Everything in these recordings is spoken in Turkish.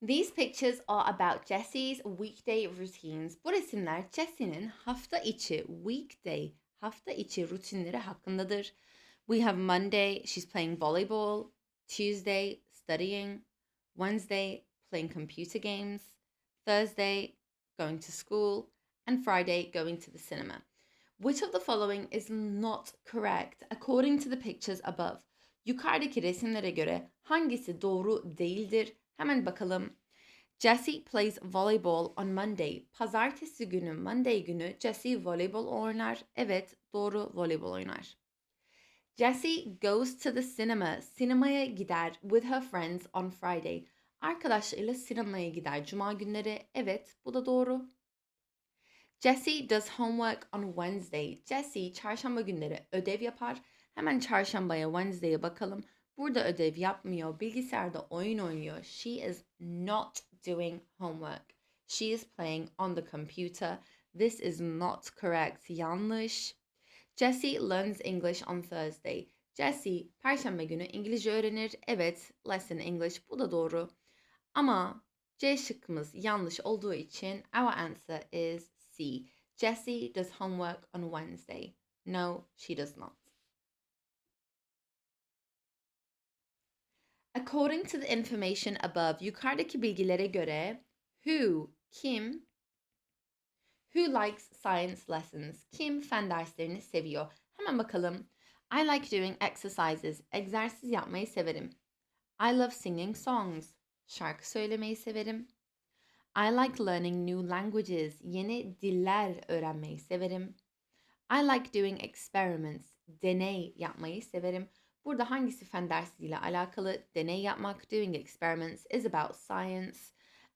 These pictures are about Jesse's weekday routines. Bu resimler Jesse'nin hafta içi weekday hafta içi rutinleri hakkındadır. We have Monday, she's playing volleyball. Tuesday, studying. Wednesday, playing computer games. Thursday, going to school. And Friday, going to the cinema. Which of the following is not correct according to the pictures above? Yukarıdaki resimlere göre hangisi doğru değildir? Hemen bakalım. Jesse plays volleyball on Monday. Pazartesi günü, Monday günü Jesse voleybol oynar. Evet, doğru voleybol oynar. Jesse goes to the cinema. Sinemaya gider with her friends on Friday. Arkadaşlarıyla sinemaya gider cuma günleri. Evet, bu da doğru. Jesse does homework on Wednesday. Jesse çarşamba günleri ödev yapar. Hemen çarşambaya Wednesday'e bakalım. Burada ödev yapmıyor. Bilgisayarda oyun oynuyor. She is not doing homework. She is playing on the computer. This is not correct. Yanlış. Jesse learns English on Thursday. Jesse perşembe günü İngilizce öğrenir. Evet, lesson English. Bu da doğru. Ama C şıkkımız yanlış olduğu için our answer is C. Jessie does homework on Wednesday. No, she does not. According to the information above, yukarıdaki bilgilere göre who, kim, who likes science lessons, kim fen derslerini seviyor. Hemen bakalım. I like doing exercises, egzersiz yapmayı severim. I love singing songs, şarkı söylemeyi severim. I like learning new languages, yeni diller öğrenmeyi severim. I like doing experiments, deney yapmayı severim. Burada hangisi fen dersiyle alakalı? Deney yapmak, doing experiments is about science.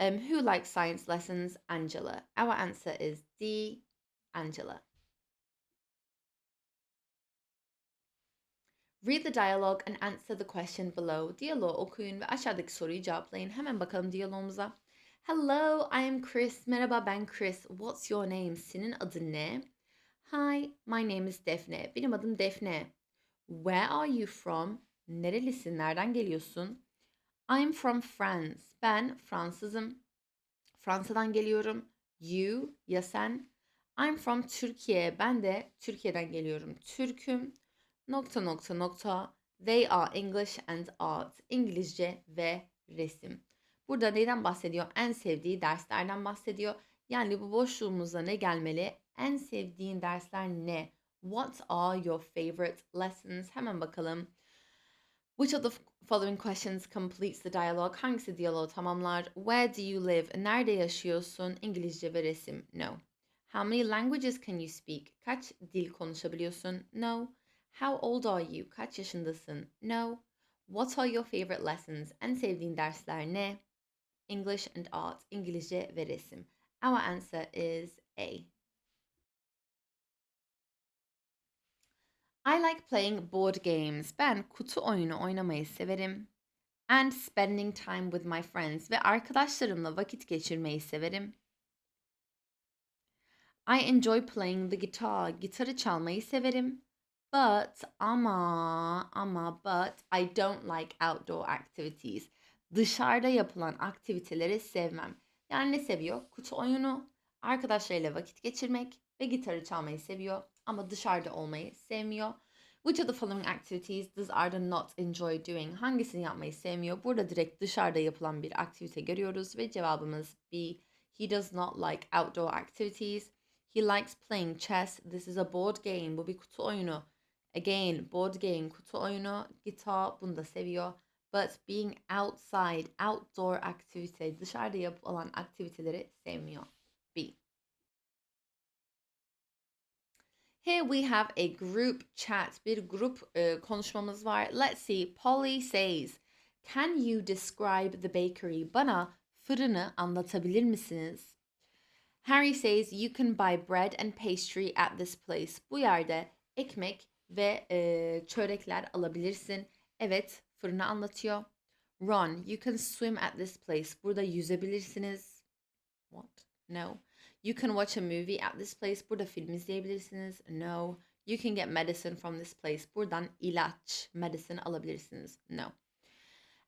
Um, who likes science lessons? Angela. Our answer is D, Angela. Read the dialogue and answer the question below. Diyaloğu okuyun ve aşağıdaki soruyu cevaplayın. Hemen bakalım diyaloğumuza. Hello, I am Chris. Merhaba ben Chris. What's your name? Senin adın ne? Hi, my name is Defne. Benim adım Defne. Where are you from? Nerelisin? Nereden geliyorsun? I'm from France. Ben Fransızım. Fransa'dan geliyorum. You, ya sen? I'm from Türkiye. Ben de Türkiye'den geliyorum. Türküm. Nokta nokta nokta. They are English and art. İngilizce ve resim. Burada neyden bahsediyor? En sevdiği derslerden bahsediyor. Yani bu boşluğumuza ne gelmeli? En sevdiğin dersler ne? What are your favorite lessons? Hemen bakalım. Which of the following questions completes the dialogue? Hangisi diyaloğu tamamlar? Where do you live? Nerede yaşıyorsun? İngilizce ve resim. No. How many languages can you speak? Kaç dil konuşabiliyorsun? No. How old are you? Kaç yaşındasın? No. What are your favorite lessons? En sevdiğin dersler ne? English and art. İngilizce ve resim. Our answer is A. I like playing board games. Ben kutu oyunu oynamayı severim. And spending time with my friends ve arkadaşlarımla vakit geçirmeyi severim. I enjoy playing the guitar. Gitarı çalmayı severim. But ama ama but I don't like outdoor activities. Dışarıda yapılan aktiviteleri sevmem. Yani ne seviyor? Kutu oyunu, arkadaşlarıyla vakit geçirmek ve gitarı çalmayı seviyor ama dışarıda olmayı sevmiyor. Which of the following activities does Arda not enjoy doing? Hangisini yapmayı sevmiyor? Burada direkt dışarıda yapılan bir aktivite görüyoruz ve cevabımız B. He does not like outdoor activities. He likes playing chess. This is a board game. Bu bir kutu oyunu. Again, board game, kutu oyunu, gitar bunu da seviyor. But being outside, outdoor activity, dışarıda yapılan aktiviteleri sevmiyor. Here we have a group chat. Bir grup e, konuşmamız var. Let's see. Polly says, Can you describe the bakery? Bana fırını anlatabilir misiniz? Harry says, You can buy bread and pastry at this place. Bu yerde ekmek ve e, çörekler alabilirsin. Evet, fırını anlatıyor. Ron, you can swim at this place. Burada yüzebilirsiniz. What? No. You can watch a movie at this place. Burada film izleyebilirsiniz. No. You can get medicine from this place. Buradan ilaç, medicine alabilirsiniz. No.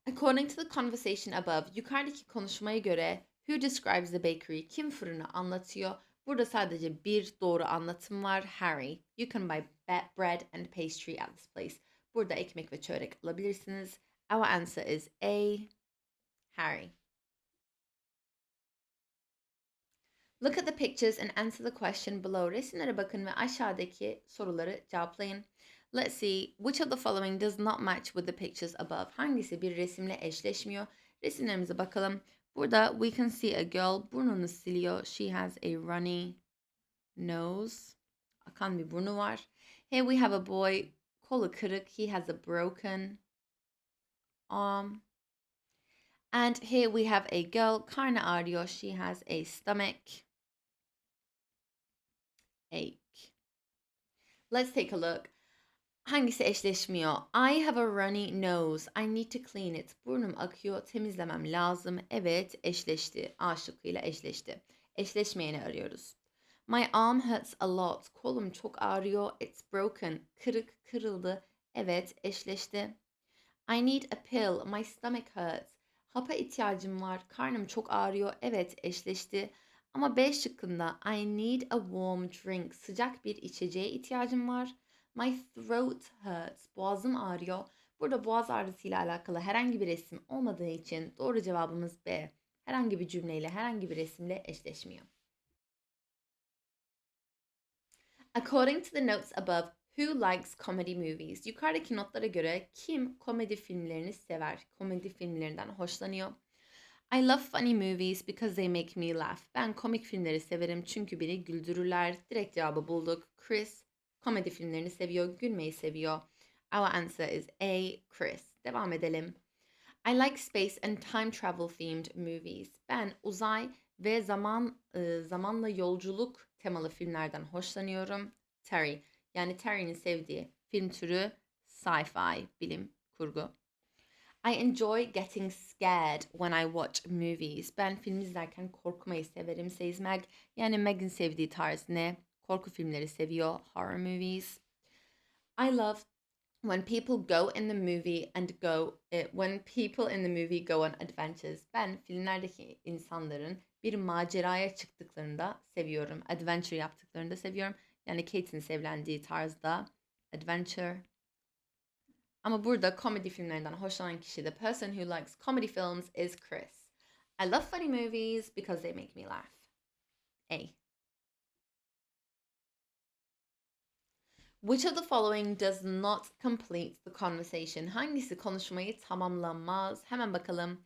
According to the conversation above, yukarıdaki konuşmaya göre who describes the bakery, kim fırını anlatıyor? Burada sadece bir doğru anlatım var. Harry, you can buy bread and pastry at this place. Burada ekmek ve çörek alabilirsiniz. Our answer is A. Harry. Look at the pictures and answer the question below. Resimlere bakın ve aşağıdaki soruları cevaplayın. Let's see which of the following does not match with the pictures above. Hangisi bir resimle eşleşmiyor? Resimlerimize bakalım. Burada we can see a girl burnunu siliyor. She has a runny nose. Akan bir burnu var. Here we have a boy kolu kırık. He has a broken arm. And here we have a girl karnı ağrıyor. She has a stomach ache. Let's take a look. Hangisi eşleşmiyor? I have a runny nose. I need to clean it. Burnum akıyor. Temizlemem lazım. Evet, eşleşti. A şıkkıyla eşleşti. Eşleşmeyeni arıyoruz. My arm hurts a lot. Kolum çok ağrıyor. It's broken. Kırık, kırıldı. Evet, eşleşti. I need a pill. My stomach hurts. Hapa ihtiyacım var. Karnım çok ağrıyor. Evet, eşleşti. Ama B şıkkında I need a warm drink. Sıcak bir içeceğe ihtiyacım var. My throat hurts. Boğazım ağrıyor. Burada boğaz ağrısıyla alakalı herhangi bir resim olmadığı için doğru cevabımız B. Herhangi bir cümleyle, herhangi bir resimle eşleşmiyor. According to the notes above, who likes comedy movies? Yukarıdaki notlara göre kim komedi filmlerini sever? Komedi filmlerinden hoşlanıyor. I love funny movies because they make me laugh. Ben komik filmleri severim çünkü beni güldürürler. Direkt cevabı bulduk. Chris komedi filmlerini seviyor, gülmeyi seviyor. Our answer is A. Chris. Devam edelim. I like space and time travel themed movies. Ben uzay ve zaman e, zamanla yolculuk temalı filmlerden hoşlanıyorum. Terry. Yani Terry'nin sevdiği film türü sci-fi, bilim kurgu. I enjoy getting scared when I watch movies. Ben film izlerken korkmayı severim. Says Meg. Yani Meg'in sevdiği tarz ne? Korku filmleri seviyor. Horror movies. I love when people go in the movie and go eh, when people in the movie go on adventures. Ben filmlerdeki insanların bir maceraya çıktıklarında seviyorum. Adventure yaptıklarında seviyorum. Yani Kate'in sevlendiği tarzda adventure. Ama burada komedi filmlerinden hoşlanan kişi the person who likes comedy films is Chris. I love funny movies because they make me laugh. A. Which of the following does not complete the conversation? Hangisi konuşmayı tamamlamaz? Hemen bakalım.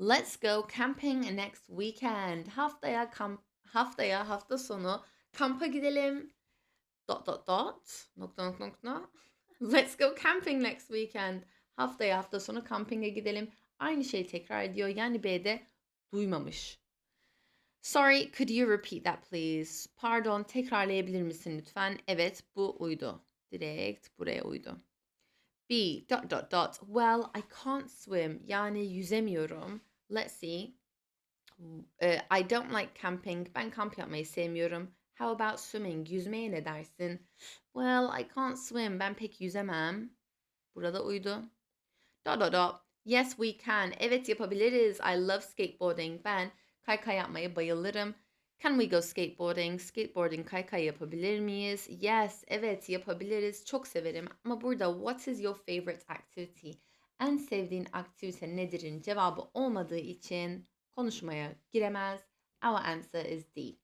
Let's go camping next weekend. Haftaya kamp haftaya hafta sonu kampa gidelim. Dot dot dot. Nokta nokta nokta. Let's go camping next weekend. Haftaya hafta sonu kampinge gidelim. Aynı şeyi tekrar ediyor. Yani B'de duymamış. Sorry, could you repeat that please? Pardon, tekrarlayabilir misin lütfen? Evet, bu uydu. Direkt buraya uydu. B, dot dot dot. Well, I can't swim. Yani yüzemiyorum. Let's see. Uh, I don't like camping. Ben kamp yapmayı sevmiyorum. How about swimming? Yüzmeye ne dersin? Well, I can't swim. Ben pek yüzemem. Burada uydu. Dot dot dot. Yes, we can. Evet yapabiliriz. I love skateboarding. Ben kaykay yapmaya bayılırım. Can we go skateboarding? Skateboarding kaykay yapabilir miyiz? Yes, evet yapabiliriz. Çok severim. Ama burada what is your favorite activity? En sevdiğin aktivite nedir'in cevabı olmadığı için konuşmaya giremez. Our answer is D.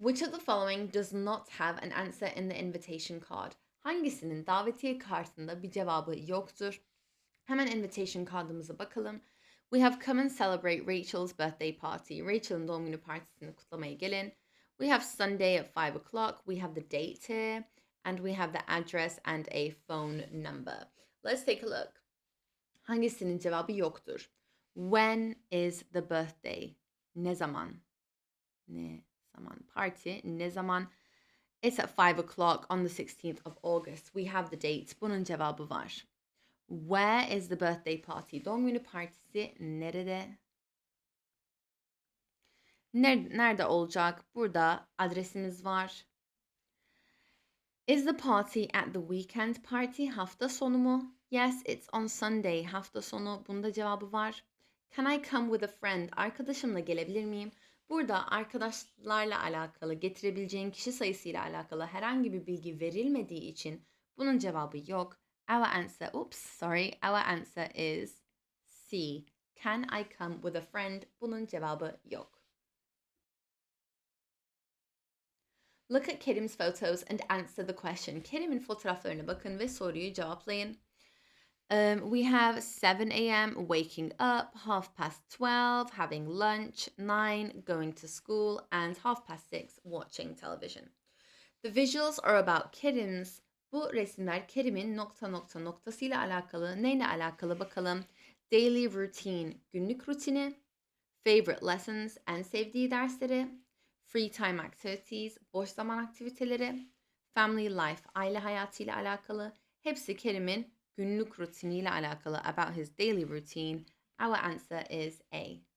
Which of the following does not have an answer in the invitation card? Hangisinin davetiye kartında bir cevabı yoktur? Hemen invitation card'ımıza bakalım. We have come and celebrate Rachel's birthday party. Rachel'ın doğum günü partisini kutlamaya gelin. We have Sunday at 5 o'clock. We have the date here. And we have the address and a phone number. Let's take a look. Hangisinin cevabı yoktur? When is the birthday? Ne zaman? Ne zaman? Party. Ne zaman? It's at 5 o'clock on the 16th of August. We have the date. Bunun cevabı var. Where is the birthday party? Doğum günü partisi nerede? Nerede, nerede olacak? Burada adresimiz var. Is the party at the weekend party? Hafta sonu mu? Yes, it's on Sunday. Hafta sonu. Bunda cevabı var. Can I come with a friend? Arkadaşımla gelebilir miyim? Burada arkadaşlarla alakalı, getirebileceğin kişi sayısıyla alakalı herhangi bir bilgi verilmediği için bunun cevabı yok. Our answer, oops, sorry. Our answer is C. Can I come with a friend? Bunun cevabı yok. Look at Kerim's photos and answer the question. Kerim'in fotoğraflarına bakın ve soruyu cevaplayın. Um, we have 7 a.m. waking up, half past 12 having lunch, 9 going to school, and half past 6 watching television. The visuals are about Kerim's. Bu resimler Kerim'in nokta nokta noktasıyla alakalı. Neyle alakalı bakalım. Daily routine, günlük rutini. Favorite lessons, en sevdiği dersleri. Free time activities, boş zaman aktiviteleri. Family life, aile hayatıyla alakalı. Hepsi Kerim'in günlük rutiniyle alakalı about his daily routine. Our answer is A.